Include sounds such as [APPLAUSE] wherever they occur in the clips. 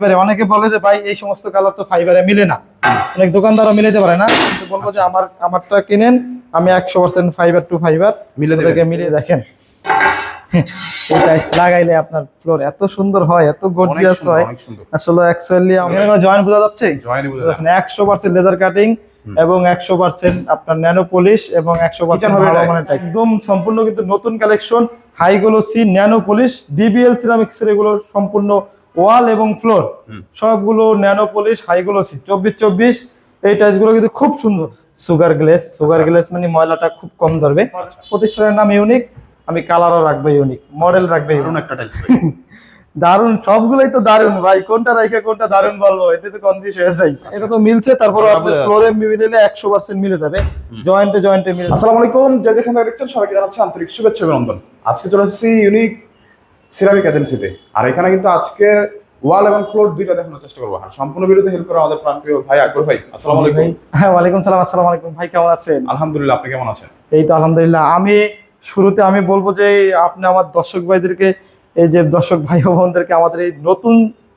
এবারে অনেকে বলে যে ভাই এই সমস্ত কালার তো ফাইবারে মিলে না। অনেক দোকানদারও মিলাতে পারে না। কিন্তু বলব যে আমার আমারটা কিনেন আমি একশো পার্সেন্ট ফাইবার টু ফাইবার মিলে মিলিয়ে দেখেন। [LAUGHS] লাগাইলে আপনার ফ্লোর এত সুন্দর হয় এত গর্জিয়াস হয়। আসলে অ্যাকচুয়ালি আমার জয়েন্ট বোঝা যাচ্ছে? জয়েন্ট বুঝে যাচ্ছে। একশো পার্সেন্ট লেজার কাটিং এবং একশো পার্সেন্ট আপনার ন্যানো পলিশ এবং একশো পার্সেন্ট হবে ভালো এটা? মানের টাইলস একদম সম্পূর্ণ কিন্তু নতুন collection high glossy nano polish DBL এগুলো সম্পূর্ণ ওয়াল এবং ফ্লোর সবগুলো ন্যানো পলিশ হাইগ্লোসি চব্বিশ চব্বিশ। এই টাইলসগুলো কিন্তু খুব সুন্দর। সুগার গ্লেস সুগার গ্লেস মানে ময়লাটা খুব কম ধরবে। প্রতিষ্ঠানের নাম ইউনিক আমি কালারও রাখব ইউনিক মডেল রাখবে দারুণ একটা টাইলস [LAUGHS] দারুণ সবগুলোই তো দারুণ ভাই কোনটা রাইখে কোনটা দারুণ বলব? এটা তো কনফিউজ হয়ে যাই এটা তো মিলছে তারপর যাচ্ছে। ফ্লোরে মিলে একশো পার্সেন্ট মিলে যাবে। জয়েন্টে জয়েন্টে মিলে। আসসালামু আলাইকুম। যে যেখানে দেখছেন সবাইকে জানাচ্ছি আন্তরিক শুভেচ্ছা অভিনন্দন। আজকে চলে এসেছি ইউনিক সিরামিক এজেন্সিতে আর এখানে কিন্তু আজকে ওয়াল এবং ফ্লোর দুইটা দেখানোর চেষ্টা করব। আর সম্পূর্ণ ভিডিওতে হেল্প করে আমাদের প্রাণপ্রিয় ভাই আকবর ভাই আসসালামু আলাইকুম। হ্যাঁ ওয়ালাইকুম সালাম আসসালামু আলাইকুম। ভাই কেমন আছেন? আলহামদুলিল্লাহ আপনি কেমন আছেন? এই তো আলহামদুলিল্লাহ। আমি শুরুতে আমি বলব যে আপনি আমার দর্শক ভাইদেরকে এই যে দর্শক ভাই বোনদেরকে আমাদের এই নতুন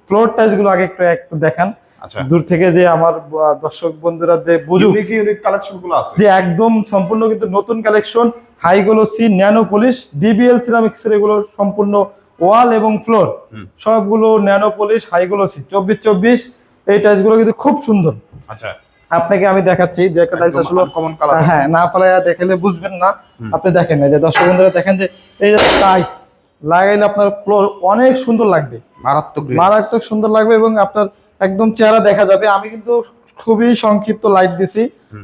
ফ্লোর টাইলসগুলো আগে একটু একটু দেখান। আচ্ছা। দূর থেকে যে আমার দর্শক বন্ধুরা যে বুঝুক। ইউনিক কালেকশনগুলো আছে। যে একদম সম্পূর্ণ কিন্তু নতুন collection high glossy nano polish DBL ceramics এর এগুলো সম্পূর্ণ ওয়াল এবং ফ্লোর সবগুলো ন্যানো পলিশ চব্বিশ চব্বিশ এই টাইলসগুলো কিন্তু খুব সুন্দর। আচ্ছা। আপনাকে আমি দেখাচ্ছি যে একটা টাইলস আসলে কমন কালার হ্যাঁ না ফেলাইয়া দেখলে বুঝবেন না। আপনি দেখেন এই যে দর্শক বন্ধুরা দেখেন যে এই যে টাইলস লাগাইলে আপনার ফ্লোর অনেক সুন্দর লাগবে। মারাত্মক মারাত্মক সুন্দর লাগবে এবং আপনার একদম চেহারা দেখা যাবে। আমি কিন্তু খুবই সংক্ষিপ্ত লাইট দিছি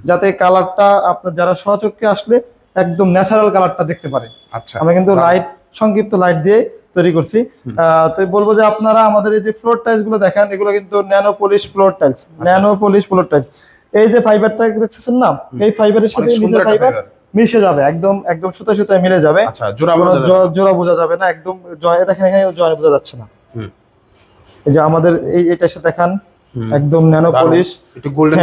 যাতে কালারটা আপনার যারা সচক্ষে আসলে একদম ন্যাচারাল কালারটা দেখতে পারে। আচ্ছা। আমরা কিন্তু। লাইট সংক্ষিপ্ত লাইট দিয়ে তৈরি করছি। তো বলব যে আপনারা আমাদের এই যে ফ্লোর টাইলসগুলো দেখেন এগুলো কিন্তু nano polish floor tiles. Nano polish floor tiles এই যে ফাইবারটা দেখতেছেন না? এই ফাইবারের সাথে নিজের ফাইবার মিশে যাবে একদম একদম সুতা সুতায় মিলে যাবে। আচ্ছা জোড়া বোঝা যাবে। না একদম জয় দেখেন এখানে জয় বোঝা যাচ্ছে না। এই যে আমাদের এই এটা সাথে দেখান একদম ন্যানো পলিশ একটু গোল্ডেন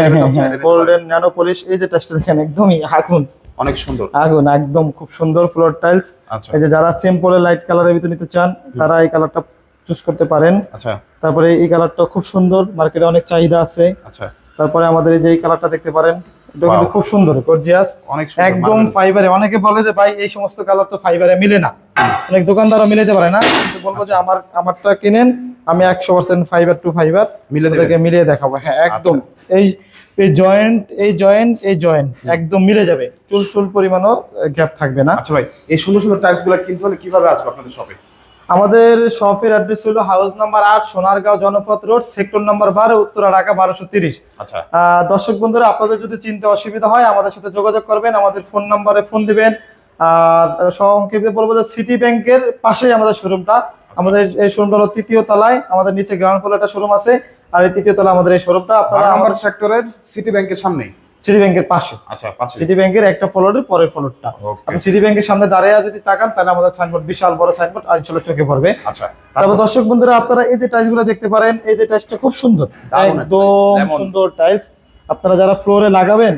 গোল্ডেন ন্যানো পলিশ এই যে টেস্টটা দেখেন একদমই আগুন। অনেক সুন্দর। আগুন একদম খুব সুন্দর ফ্লোর টাইলস আচ্ছা। এই যে যারা সিম্পলে লাইট কালারের ভিতরে নিতে চান তারা এই কালারটা চুজ করতে পারেন। আচ্ছা। তারপরে এই কালারটা খুব সুন্দর মার্কেটে অনেক চাহিদা আছে। আচ্ছা। তারপরে আমাদের এই যে এই কালারটা দেখতে পারেন এটা কিন্তু খুব সুন্দর গর্জিয়াস অনেক একদম ফাইবারে অনেকে বলে যে ভাই এই সমস্ত কালার তো ফাইবারে মিলে না। অনেক দোকানদারও মিলাতে পারে না। কিন্তু বলব যে আমার আমারটা কিনেন আমি একশো পার্সেন্ট ফাইবার টু ফাইবার মিলে মিলিয়ে দেখাবো। হ্যাঁ একদম। এই এই জয়েন্ট এই জয়েন্ট এই জয়েন্ট একদম মিলে যাবে। চুল চুল পরিমাণও গ্যাপ থাকবে না। আচ্ছা ভাই এই সুন্দর সুন্দর টাইলসগুলো কিনতে হলে কীভাবে আসবে আপনাদের শপে আমাদের শপের অ্যাড্রেস হলো হাউস নাম্বার আট Sonargaon Janapath road sector number বারো উত্তরা ঢাকা বারোশো তিরিশ। আচ্ছা। দর্শক বন্ধুরা আপনাদের যদি চিনতে অসুবিধা হয় আমাদের সাথে যোগাযোগ করবেন আমাদের ফোন নাম্বারে ফোন দিবেন। আর সংক্ষেপে বলব যে সিটি ব্যাংকের পাশেই আমাদের শোরুমটা আমাদের এই শোরুমটা হলো তৃতীয় তলায় আমাদের নিচে গ্রাউন্ড ফ্লোর একটা শোরুম আছে আর এই তৃতীয় তলা আমাদের এই শোরুমটা আপনারা আমাদের সেক্টরের সিটি ব্যাংকের সামনেই। সিটি ব্যাংকের পাশে। আচ্ছা পাশে। সিটি ব্যাংকের একটা ফ্লোরের পরের ফ্লোরটা আপনি সিটি ব্যাংকের সামনে দাঁড়িয়ে যদি তাকান তাহলে আমাদের সাইনবোর্ড বিশাল বড় সাইনবোর্ড আর ইনশাল্লাহ চোখে পড়বে। আচ্ছা তারপর দর্শক বন্ধুরা আপনারা এই যে টাইলসগুলো দেখতে পারেন এই যে টাইলসটা খুব সুন্দর। একদম সুন্দর টাইলস আপনারা যারা ফ্লোরে লাগাবেন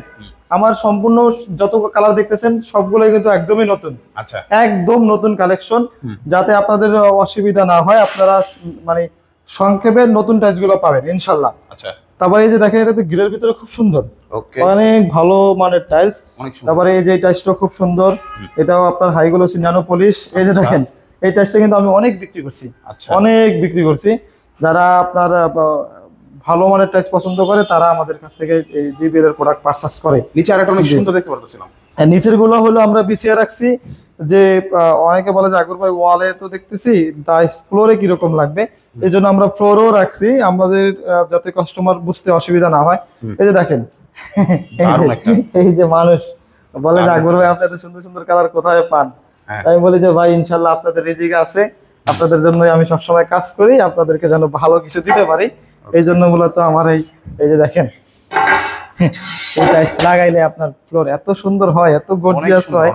আমার সম্পূর্ণ যত কালার দেখতেছেন সবগুলোই কিন্তু একদমই নতুন। আচ্ছা। একদম নতুন কালেকশন যাতে আপনাদের অসুবিধা না হয় আপনারা মানে সংক্ষেপে নতুন টাইলসগুলো পাবেন ইনশাল্লাহ। আচ্ছা। তারপরে এই যে দেখেন এটা তো গ্রিলের ভিতরে খুব সুন্দর। ওকে অনেক ভালো মানের টাইলস তারপরে এই যে এই টাইলসটা খুব সুন্দর। এটাও আপনার হাইগুলোসি ন্যানো পলিশ এই যে আচ্ছা। দেখেন এই টাইলসটা কিন্তু আমি অনেক বিক্রি করছি। আচ্ছা। অনেক বিক্রি করছি। যারা আপনার ভালো মানের টাইলস পছন্দ করে তারা আমাদের কাছ থেকে এই জিবিএল এর প্রোডাক্ট পারচেস করে। নিচে আরেকটা অনেক সুন্দর দেখতে পারতেছিলাম। আর নিচেরগুলো হলো আমরা বিছিয়ে রাখছি যে অনেকে বলে যে আকবর ভাই ওয়ালে তো দেখতেছি টাইলস ফ্লোরে কীরকম লাগবে? এই জন্য আমরা ফ্লোরও রাখছি আমাদের যাতে কাস্টমার বুঝতে অসুবিধা না হয়। এই যে দেখেন। [LAUGHS] এই যে- মানুষ বলে যে আকবর ভাই আপনাদের সুন্দর সুন্দর কালার কোথায় পান? হ্যাঁ। আমি বলি যে ভাই ইনশাল্লাহ আপনাদের রিজিক আছে। আপনাদের জন্য আমি সবসময় কাজ করি আপনাদেরকে যেন ভালো কিছু দিতে পারি। এই জন্য মূলত আমার এই এই যে দেখেন এই টাইলস লাগাইলে আপনার ফ্লোর এত সুন্দর হয় এত গর্জিয়াস হয়।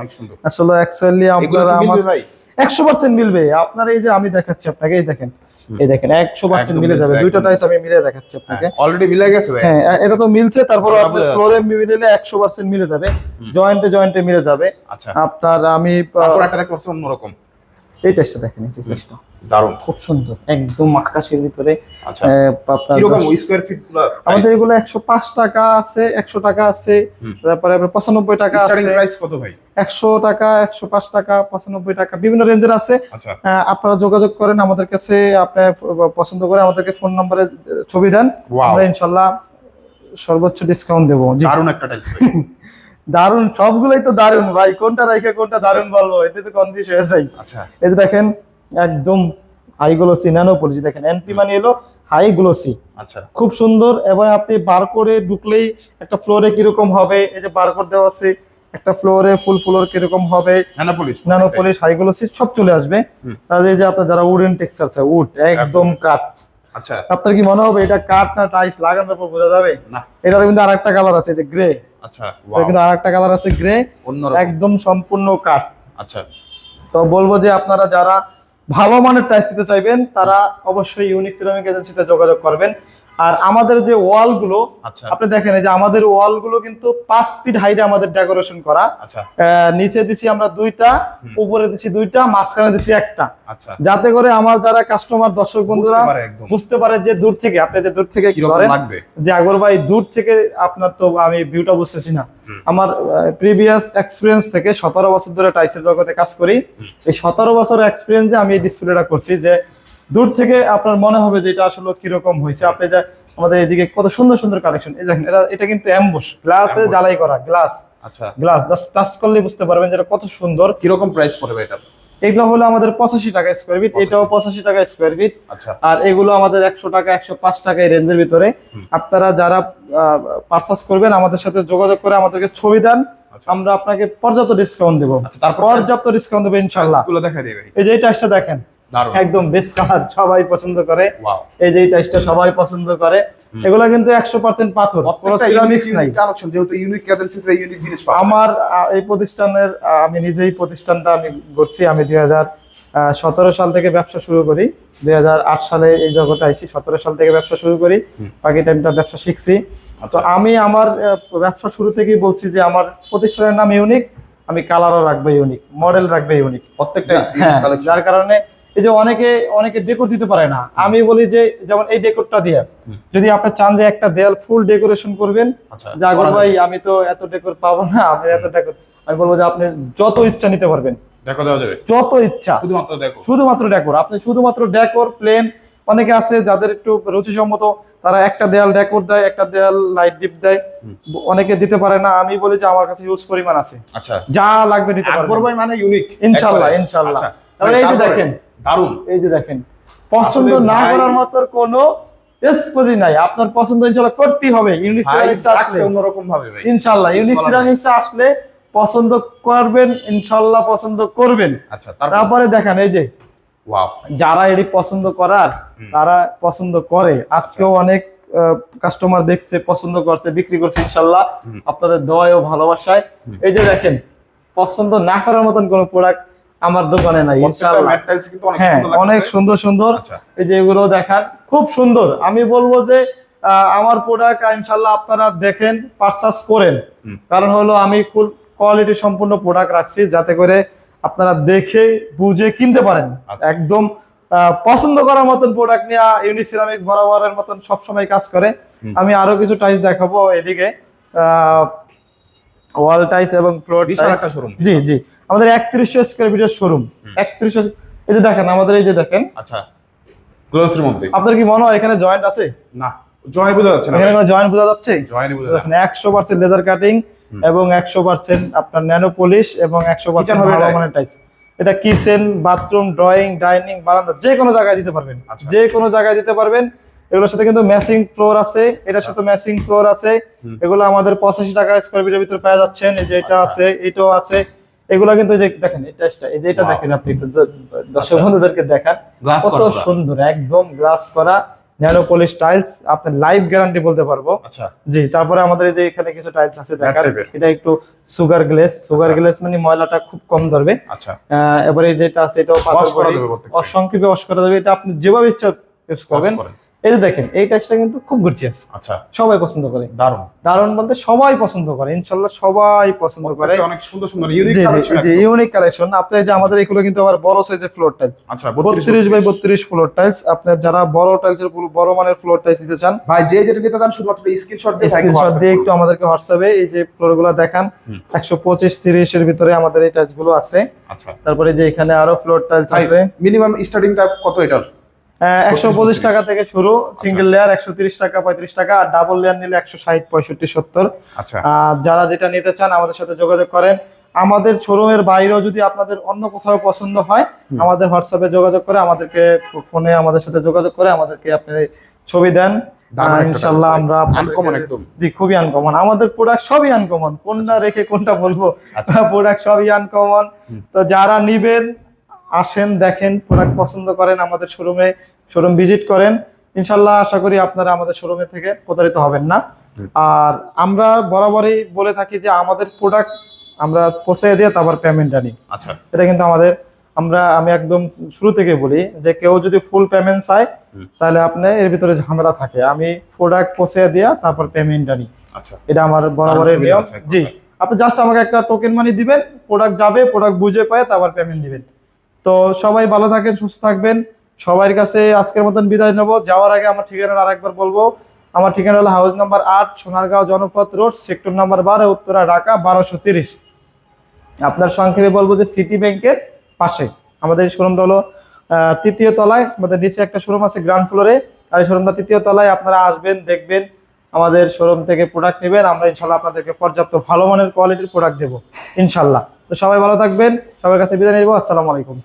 আসলে অ্যাকচুয়ালি এগুলো আপনারা আমার একশো পার্সেন্ট মিলবে। আপনার এই যে আমি দেখাচ্ছি আপনাকে এই দেখেন এই দেখেন একশো পার্সেন্ট মিলে যাবে। দুইটা আমি মিলে দেখাচ্ছি আপনাকে। অলরেডি মিলে গেছে হ্যাঁ এটা তো মিলছে তারপর আপনার ফ্লোরে মিলে একশো পার্সেন্ট মিলে যাবে। জয়েন্টে জয়েন্টে মিলে যাবে। আচ্ছা। আপনার আমি একটা দেখতে অন্যরকম। এই টেস্টটা দেখেন এই টেস্টটা দারুণ খুব সুন্দর একদম আকাশের ভিতরে আচ্ছা। কীরকম দশ- ফিট আমাদের এগুলো একশো পাঁচ টাকা আছে একশো টাকা আছে তারপরে আপনার পঁচানব্বই টাকা স্টার্টিং প্রাইস কত ভাই? একশো টাকা একশো পাঁচ টাকা পঁচানব্বই টাকা বিভিন্ন রেঞ্জের আছে। আচ্ছা। আপনারা যোগাযোগ করেন আমাদের কাছে আপনার পছন্দ করে আমাদেরকে ফোন নম্বরে ছবি দেন। আমরা ইনশাল্লাহ সর্বোচ্চ ডিসকাউন্ট দেবো। জি। দারুণ একটা টাইলস [LAUGHS] দারুণ সবগুলোই তো দারুণ ভাই কোনটা রেখে কোনটা দারুণ বলব? এটা তো কনফিউজ হয়ে যাই। আচ্ছা। এই যে দেখেন একদম হাই গ্লোসি ন্যানো পলিশ দেখেন এনপি মানে এলো হাই গ্লোসি আচ্ছা। খুব সুন্দর এবং আপনি বার করে ঢুকলেই একটা ফ্লোরে কীরকম হবে? এই যে বার করে দেওয়া আছে একটা ফ্লোরে ফুল ফ্লোর কীরকম হবে? Nano polish nano polish high glossy সব চলে আসবে। তাহলে এই যে আপনার যারা উডেন টেক্সচার উড একদম কাঠ আচ্ছা। আপনার কি মনে হবে এটা কাঠ না টাইলস লাগানোর পর বোঝা যাবে? না। এটার কিন্তু আরেকটা কালার আছে যে গ্রে আচ্ছা কিন্তু আরেকটা কালার আছে গ্রে একদম সম্পূর্ণ কাঠ। আচ্ছা। তো বলব যে আপনারা যারা ভালো মানের টাইলস দিতে চাইবেন তারা অবশ্যই ইউনিক সিরামিক এজেন্সিতে যোগাযোগ করবেন। আর আমাদের যে ওয়ালগুলো আচ্ছা। আপনি দেখেন এই যে আমাদের ওয়ালগুলো কিন্তু পাঁচ ফিট হাইটে আমাদের ডেকোরেশন করা। আচ্ছা। নিচে দিছি আমরা দুইটা উপরে দিছি দুইটা মাঝখানে দিছি একটা। আচ্ছা। যাতে করে আমার যারা কাস্টমার দর্শক বন্ধুরা বুঝতে পারে যে দূর থেকে আপনি যে দূর থেকে করেন যে আগর ভাই দূর থেকে আপনার তো আমি ভিউটা বুঝতেছি না। আমার প্রিভিয়াস এক্সপিরিয়েন্স থেকে সতেরো বছর ধরে টাইসের জগতে কাজ করি। এই সতেরো বছর এক্সপিরিয়েন্সে আমি এই ডিসপ্লেটা করছি যে দূর থেকে আপনার মনে হবে যে এটা আসলে কীরকম হয়েছে। আপনি যে আমাদের এদিকে কত সুন্দর সুন্দর কালেকশন এই দেখেন এটা এটা কিন্তু অ্যাম্বুশ গ্লাসে। জ্বালাই করা গ্লাস আচ্ছা। গ্লাস জাস্ট টাচ করলে বুঝতে পারবেন যে এটা কত সুন্দর। কীরকম প্রাইস পড়বে এটা? এগুলো হলো আমাদের পঁচাশি টাকা স্কোয়ার ফিট এটাও পঁচাশি টাকা স্কোয়ার ফিট আচ্ছা। আর এগুলো আমাদের একশো টাকা একশো পাঁচ টাকা এই রেঞ্জের ভিতরে। আপনারা যারা পারচেস করবেন আমাদের সাথে যোগাযোগ করে আমাদেরকে ছবি দেন। আচ্ছা। আমরা আপনাকে পর্যাপ্ত ডিসকাউন্ট দেবো। আচ্ছা তারপর পর্যাপ্ত ডিসকাউন্ট দেবো ইনশাল্লাহ এই যে এই টাইসটা দেখেন। একদম বেস্ট কালার সবাই পছন্দ করে। এই যে টাইসটা সবাই পছন্দ করে। এগুলো কিন্তু একশো পার্সেন্ট পাথর সিরামিক্স নাই। কালেকশন যেহেতু ইউনিক এজেন্সিতে ইউনিক জিনিস পাওয়া আমার এই প্রতিষ্ঠানের আমি নিজেই প্রতিষ্ঠানটা আমি করছি আমি দুই সতেরো সাল থেকে ব্যবসা শুরু করি। দুই হাজার আট সালে এই জগতে আইছি সতেরো সাল থেকে ব্যবসা শুরু করি। বাকি টাইমটা ব্যবসা শিখছি। তো আচ্ছা। আমি আমার ব্যবসা শুরু থেকেই বলছি যে আমার প্রতিষ্ঠানের নাম ইউনিক আমি কালারও রাখব ইউনিক মডেল রাখবে ইউনিক প্রত্যেকটা হ্যাঁ যার কারণে এই যে অনেকে অনেকে ডেকোর দিতে পারে না। আমি বলি যে যেমন এই ডেকোরটা দিয়ে যদি আপনি চান যে একটা দেয়াল ফুল ডেকোরেশন করবেন আচ্ছা জাগর ভাই আমি তো এত ডেকোর পাবো না আপনি এত ডেকোর আমি বলব যে আপনি যত ইচ্ছা নিতে পারবেন। যত ইচ্ছা। শুধুমাত্র দেখো শুধুমাত্র ডেকোর আপনি শুধুমাত্র ডেকোর প্লেন অনেকে আছে যাদের একটু রুচিসম্মত তারা একটা দেয়াল ডেকোর দেয় একটা দেয়াল লাইট ডিপ দেয়। অনেকে দিতে পারে না আমি বলি যে আমার কাছে ইউজ পরিমাণ আছে। আচ্ছা। যা লাগবে নিতে ভাই মানে ইউনিক ইনশাল্লাহ, ইনশাল্লাহ। তাহলে এই যে দেখেন। দারুণ এই যে দেখেন পছন্দ না করার মতো কোনো নাই। আপনার পছন্দ করতেই হবে। ইউনিক ভাই সিরামিক্স আসলে। অন্যরকম ভাবে ভাই। ইনশাল্লাহ কিছু ইউনিক সিরামিক্স আসলে পছন্দ করবেন পছন্দ করবেন। আচ্ছা তারপরে? দেখেন এই যে ওয়াও যারা এটি পছন্দ করার তারা পছন্দ করে। আজকেও অনেক কাস্টমার দেখছে পছন্দ করছে বিক্রি করছে ইনশাল্লাহ আপনাদের দয় ও ভালোবাসায়। এই যে দেখেন পছন্দ না করার মতন কোনো প্রোডাক্ট আমার দোকানে নাই হ্যাঁ সুন্দর অনেক সুন্দর সুন্দর। আচ্ছা। এই যে এগুলো দেখান খুব সুন্দর। আমি বলব যে আমার প্রোডাক্ট ইনশাল্লাহ আপনারা দেখেন পারচেস করেন। কারণ হলো আমি ফুল কোয়ালিটি সম্পূর্ণ প্রোডাক্ট রাখছি যাতে করে আপনারা দেখে বুঝে কিনতে পারেন। আচ্ছা। একদম পছন্দ করার মতন প্রোডাক্ট নিয়ে ইউনিসিরামিক বরাবরের মতন সবসময় কাজ করে। আমি আরও কিছু টাইস দেখাবো এদিকে। ওয়াল টাইস এবং ফ্লোর একটা শোরুম জি জি। আমাদের একত্রিশশো স্কোয়ার ফিটের শোরুম হুম। একত্রিশশো এই যে দেখেন আমাদের এই যে দেখেন। আচ্ছা। গ্লোসের মধ্যে। আপনার কি মনে হয় এখানে জয়েন্ট আছে? না। জয় বোঝা যাচ্ছে না এখানে কোনো জয়েন্ট বোঝা যাচ্ছে? জয়নি বোঝা যাচ্ছে একশো পার্সেন্ট লেজার কাটিং এবং একশো পার্সেন্ট আপনার ন্যানো পলিশ এবং একশো পার্সেন্ট হবে ভালো মানের টাইস এটা কিচেন বাথরুম ড্রয়িং ডাইনিং বারান্দা যে কোনো জায়গায় দিতে পারবেন। আচ্ছা। যে কোনো জায়গায় দিতে পারবেন। এগুলোর সাথে কিন্তু ম্যাচিং ফ্লোর আছে এটার সাথে ম্যাচিং ফ্লোর আছে। এগুলো আমাদের পঁচাশি টাকা স্কোয়ার ফিটের ভিতরে পেয়ে যাচ্ছেন এই যে এটা আচ্ছা। আছে এটাও আছে। এগুলো কিন্তু যে দেখেন এই এই যে এটা দেখেন আপনি দর্শক আচ্ছা। বন্ধুদেরকে দেখান। কত সুন্দর একদম গ্লাস করা ন্যানো পলিশ টাইলস আপনার লাইফ গ্যারান্টি বলতে পারব। আচ্ছা। জি তারপরে আমাদের এই যে এখানে কিছু টাইলস আছে দেখার এটা একটু সুগার গ্লেস সুগার আচ্ছা। গ্লেস মানে ময়লাটা খুব কম ধরবে। আচ্ছা। এবারে যেটা আছে এটাও। অসংক্ষেপে ওয়াশ করা যাবে এটা আপনি যেভাবে ইচ্ছা ইউজ করবেন। এই যে দেখেন এই টাইসটা কিন্তু খুব গর্জিয়াস আচ্ছা। সবাই পছন্দ করে। দারুণ। দারুণ বলতে সবাই পছন্দ করে ইনশাল্লাহ সবাই পছন্দ করে। অনেক সুন্দর সুন্দর ইউনিক কালেকশন জি ইউনিক কালেকশন আপনার এই যে আমাদের এগুলো কিন্তু আবার বড় সাইজের ফ্লোর টাইলস আচ্ছা বত্রিশ বাই বত্রিশ ফ্লোর টাইলস আপনার যারা বড় টাইলসের বড় মানের ফ্লোর টাইলস নিতে চান ভাই যে যেটা নিতে চান শুধুমাত্র স্ক্রিনশট দিয়ে স্ক্রিনশট দিয়ে একটু আমাদেরকে হোয়াটসঅ্যাপে এই যে ফ্লোরগুলো দেখান। হুম। একশো পঁচিশ তিরিশের ভিতরে আমাদের এই টাইলসগুলো আছে। আচ্ছা। তারপরে যে এখানে আরও ফ্লোর টাইলস আছে। মিনিমাম স্টার্টিংটা কত এটার? একশো পঁচিশ টাকা থেকে শুরু সিঙ্গেল লেয়ার একশো তিরিশ টাকা পঁয়ত্রিশ টাকা আর ডাবল লেয়ার নিলে একশো ষাট পঁয়ষট্টি সত্তর। আচ্ছা। আর যারা যেটা নিতে চান আমাদের সাথে যোগাযোগ করেন। আমাদের শোরুমের বাইরেও যদি আপনাদের অন্য কোথাও পছন্দ হয় আমাদের হোয়াটসঅ্যাপে যোগাযোগ করে আমাদেরকে ফোনে আমাদের সাথে যোগাযোগ করে আমাদেরকে আপনি ছবি দেন। ইনশাল্লাহ আমরা। জি খুবই আনকমন আমাদের প্রোডাক্ট সবই আনকমন কোনটা রেখে কোনটা বলব? আচ্ছা। [LAUGHS] প্রোডাক্ট সবই আনকমন তো যারা নিবেন আসেন দেখেন প্রোডাক্ট পছন্দ করেন আমাদের শোরুমে শোরুম ভিজিট করেন ইনশাল্লাহ আশা করি আপনারা আমাদের শোরুমে থেকে প্রতারিত হবেন না। আর আমরা বরাবরই বলে থাকি যে আমাদের প্রোডাক্ট আমরা পৌঁছে দিয়ে তারপর পেমেন্ট আনি। আচ্ছা। এটা কিন্তু আমাদের আমরা আমি একদম শুরু থেকে বলি যে কেউ যদি ফুল পেমেন্ট চায় তাহলে আপনি এর ভিতরে ঝামেলা থাকে। আমি প্রোডাক্ট পৌঁছে দিয়া তারপর পেমেন্ট আনি। আচ্ছা। এটা আমার বরাবরের নিয়ম। জি। আপনি জাস্ট আমাকে একটা টোকেন মানি দিবেন প্রোডাক্ট যাবে প্রোডাক্ট বুঝে পায় তারপর পেমেন্ট দিবেন। তো সবাই ভালো থাকেন, সুস্থ থাকবেন। সবার কাছে আজকের মতন বিদায় নেব। যাওয়ার আগে আমার ঠিকানা আরেকবার বলব। আমার ঠিকানা হলো হাউস নাম্বার আট, Sonargaon Janapath road, sector number বারো, উত্তরা, ঢাকা, বারোশো তিরিশ। আপনার সংক্ষেপে বলব যে সিটি ব্যাংকের পাশে আমাদের শোরুমটা হলো তৃতীয় তলায়। আমাদের নিচে একটা শোরুম আছে গ্রাউন্ড ফ্লোরে আর এই শোরুমটা তৃতীয় তলায় আপনারা আসবেন, দেখবেন। আমাদের শোরুম থেকে প্রোডাক্ট নেবেন। আমরা ইনশাল্লাহ আপনাদেরকে পর্যাপ্ত ভালো মানের কোয়ালিটির প্রোডাক্ট দেবো, ইনশাল্লাহ। তো সবাই ভালো থাকবেন। সবার কাছে বিদায় নেব। আসসালামু আলাইকুম।